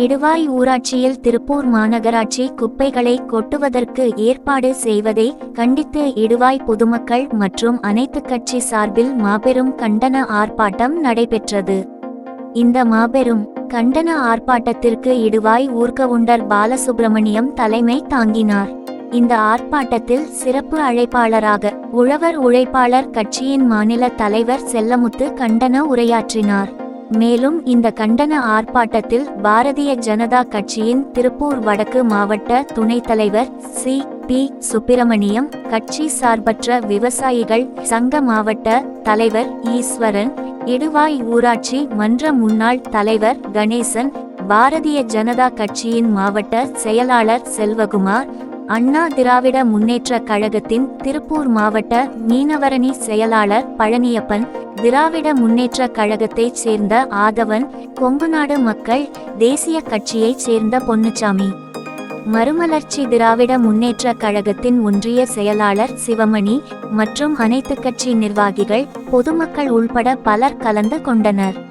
இடுவாய் ஊராட்சியில் திருப்பூர் மாநகராட்சி குப்பைகளை கொட்டுவதற்கு ஏற்பாடு செய்வதை கண்டித்து இடுவாய் பொதுமக்கள் மற்றும் அனைத்து கட்சி சார்பில் மாபெரும் கண்டன ஆர்ப்பாட்டம் நடைபெற்றது. இந்த மாபெரும் கண்டன ஆர்ப்பாட்டத்திற்கு இடுவாய் ஊர்கவுண்டர் பாலசுப்பிரமணியம் தலைமை தாங்கினார். இந்த ஆர்ப்பாட்டத்தில் சிறப்பு அழைப்பாளராக உழவர் உழைப்பாளர் கட்சியின் மாநில தலைவர் செல்லமுத்து கண்டன உரையாற்றினார். மேலும் இந்த கண்டன ஆர்ப்பாட்டத்தில் பாரதிய ஜனதா கட்சியின் திருப்பூர் வடக்கு மாவட்ட துணைத் தலைவர் சி. பி. சுப்பிரமணியம் கட்சி சார்பற்ற விவசாயிகள் சங்க மாவட்ட தலைவர் ஈஸ்வரன் இடுவாய் ஊராட்சி மன்ற முன்னாள் தலைவர் கணேசன் பாரதிய ஜனதா கட்சியின் மாவட்ட செயலாளர் செல்வகுமார் அண்ணா திராவிட முன்னேற்ற கழகத்தின் திருப்பூர் மாவட்ட மீனவரணி செயலாளர் பழனியப்பன் திராவிட முன்னேற்ற கழகத்தைச் சேர்ந்த ஆதவன் கொங்குநாடு மக்கள் தேசிய கட்சியைச் சேர்ந்த பொன்னுச்சாமி. மறுமலர்ச்சி திராவிட முன்னேற்ற கழகத்தின் ஒன்றிய செயலாளர் சிவமணி மற்றும் அனைத்து கட்சி நிர்வாகிகள் பொதுமக்கள் உள்பட பலர் கலந்து கொண்டனர்.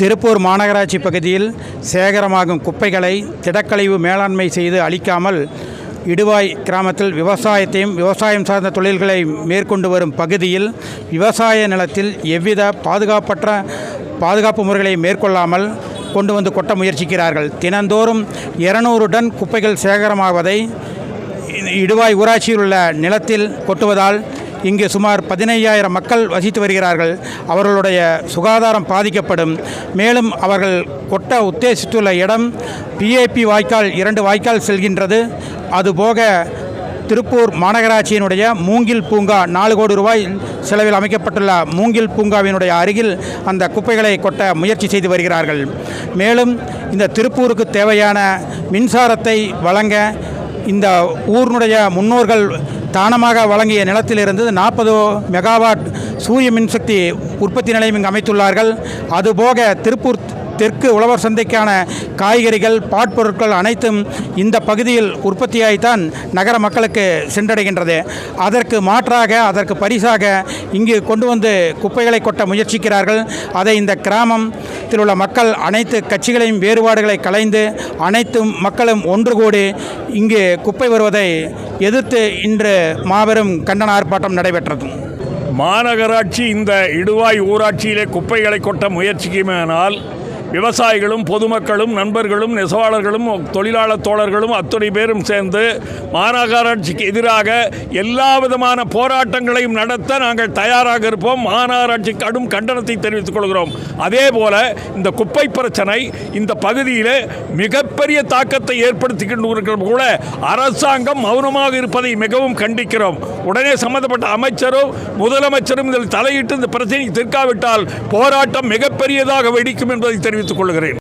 திருப்பூர் மாநகராட்சி பகுதியில் சேகரமாகும் குப்பைகளை திடக்கழிவு மேலாண்மை செய்து அளிக்காமல் இடுவாய் கிராமத்தில் விவசாயத்தையும் விவசாயம் சார்ந்த தொழில்களை மேற்கொண்டு வரும் பகுதியில் விவசாய நிலத்தில் எவ்வித பாதுகாப்பற்ற பாதுகாப்பு முறைகளை மேற்கொள்ளாமல் கொண்டு வந்து கொட்ட முயற்சிக்கிறார்கள். தினந்தோறும் இருநூறு டன் குப்பைகள் சேகரமாவதை இடுவாய் ஊராட்சியில் உள்ள நிலத்தில் கொட்டுவதால் இங்கு சுமார் பதினையாயிரம் மக்கள் வசித்து வருகிறார்கள். அவர்களுடைய சுகாதாரம் பாதிக்கப்படும். மேலும் அவர்கள் கொட்ட உத்தேசித்துள்ள இடம் பிஏபி வாய்க்கால் இரண்டு வாய்க்கால் செல்கின்றது. அதுபோக திருப்பூர் மாநகராட்சியினுடைய மூங்கில் பூங்கா நாலு கோடி ரூபாய் செலவில் அமைக்கப்பட்டுள்ள மூங்கில் பூங்காவினுடைய அருகில் அந்த குப்பைகளை கொட்ட முயற்சி செய்து வருகிறார்கள். மேலும் இந்த திருப்பூருக்கு தேவையான மின்சாரத்தை வழங்க இந்த ஊரினுடைய முன்னோர்கள் தானமாக வழங்கிய நிலத்திலிருந்து நாற்பது மெகாவாட் சூரிய மின்சக்தி உற்பத்தி நிலையம் இங்கு அமைத்துள்ளார்கள். அதுபோக திருப்பூர் தெற்கு உழவர் சந்தைக்கான காய்கறிகள் பாட்பொருட்கள் அனைத்தும் இந்த பகுதியில் உற்பத்தியாகித்தான் நகர மக்களுக்கு சென்றடைகின்றது. அதற்கு மாற்றாக அதற்கு பரிசாக இங்கு கொண்டு வந்து குப்பைகளை கொட்ட முயற்சிக்கிறார்கள். அதை இந்த கிராமத்தில் உள்ள மக்கள் அனைத்து கட்சிகளையும் வேறுபாடுகளை கலைந்து அனைத்து மக்களும் ஒன்று கூடி இங்கு குப்பை வருவதை எதிர்த்து இன்று மாபெரும் கண்டன ஆர்ப்பாட்டம் நடைபெற்றது. மாநகராட்சி இந்த இடுவாய் ஊராட்சியிலே குப்பைகளை கொட்ட முயற்சிக்குமானால் விவசாயிகளும் பொதுமக்களும் நண்பர்களும் நெசவாளர்களும் தொழிலாளர் தோழர்களும் அத்துணை பேரும் சேர்ந்து மாநகராட்சிக்கு எதிராக எல்லா விதமான போராட்டங்களையும் நடத்த நாங்கள் தயாராக இருப்போம். மாநகராட்சி கடும் கண்டனத்தை தெரிவித்துக் கொள்கிறோம். அதே போல இந்த குப்பை பிரச்சனை இந்த பகுதியில் மிகப்பெரிய தாக்கத்தை ஏற்படுத்தி கூட அரசாங்கம் மௌனமாக இருப்பதை மிகவும் கண்டிக்கிறோம். உடனே சம்பந்தப்பட்ட அமைச்சரும் முதலமைச்சரும் இதில் தலையிட்டு இந்த பிரச்சனையை தீர்க்காவிட்டால் போராட்டம் மிகப்பெரியதாக வெடிக்கும் என்பதை தெரிவித்துக் கொள்கிறேன்.